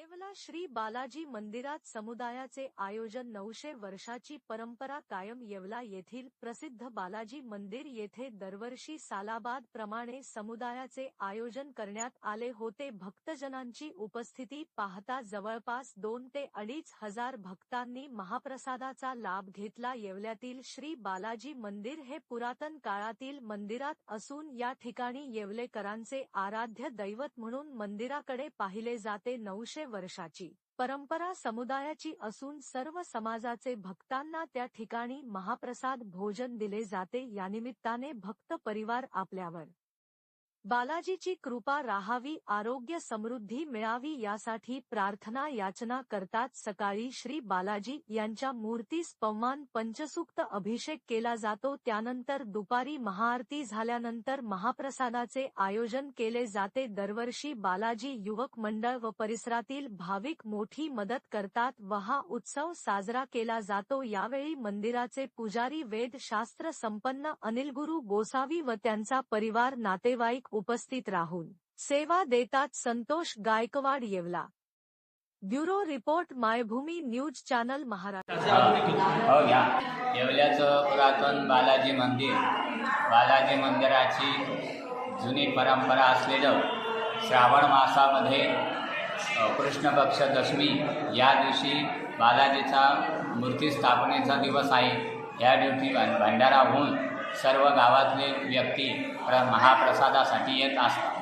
येवला श्री बालाजी मंदिरात समुदायाचे आयोजन नऊशे वर्षाची परंपरा कायम येवला येथील प्रसिद्ध बालाजी मंदिर येथे दरवर्षी सालाबाद प्रमाणे समुदायाचे आयोजन करण्यात आले होते. भक्तजनांची उपस्थिती पाहता जवळपास दोन ते अडीच हजार भक्तांनी महाप्रसादाचा लाभ घेतला. येवल्यातील श्री बालाजी मंदिर हे पुरातन काळातील मंदिरात असून या ठिकाणी येवलेकरांचे आराध्य दैवत म्हणून मंदिराकडे पाहिले जाते. नऊशे वर्षाची परंपरा समुदायाची असून सर्व समाजाचे भक्तांना त्या ठिकाणी महाप्रसाद भोजन दिले जाते. यानिमित्ताने भक्त परिवार आपल्यावर बालाजीची कृपा राहावी आरोग्य समृद्धी मिळावी यासाठी प्रार्थना याचना करतात. सकाळी श्री बालाजी यांच्या मूर्तीस पवमान पंचसूक्त अभिषेक केला जातो. त्यानंतर दुपारी महाआरती झाल्यानंतर महाप्रसादाचे आयोजन केले जाते. दरवर्षी बालाजी युवक मंडळ व परिसरातील भाविक मोठी मदत करतात व हा उत्सव साजरा केला जातो. यावेळी मंदिराचे पुजारी वेदशास्त्र संपन्न अनिलगुरु गोसावी व त्यांचा परिवार नातेवाईक उपस्थित राहून. सेवा देतात Santosh Gaikwad Yeola. Bureau report Maybhumi news channel Maharashtra. हो, येवल्याचं पुरातन बालाजी मंदिर. बालाजी मंदिराची जुनी परंपरा असलेलं श्रावण मासामध्ये कृष्णपक्ष कृष्ण पक्ष दशमी या दिवशी बालाजीचा मूर्ती स्थापनेचा दिवस आहे. या दिवशी भंडारा होऊन सर्व गावातले व्यक्ती प्र महाप्रसादासाठी येत असतात.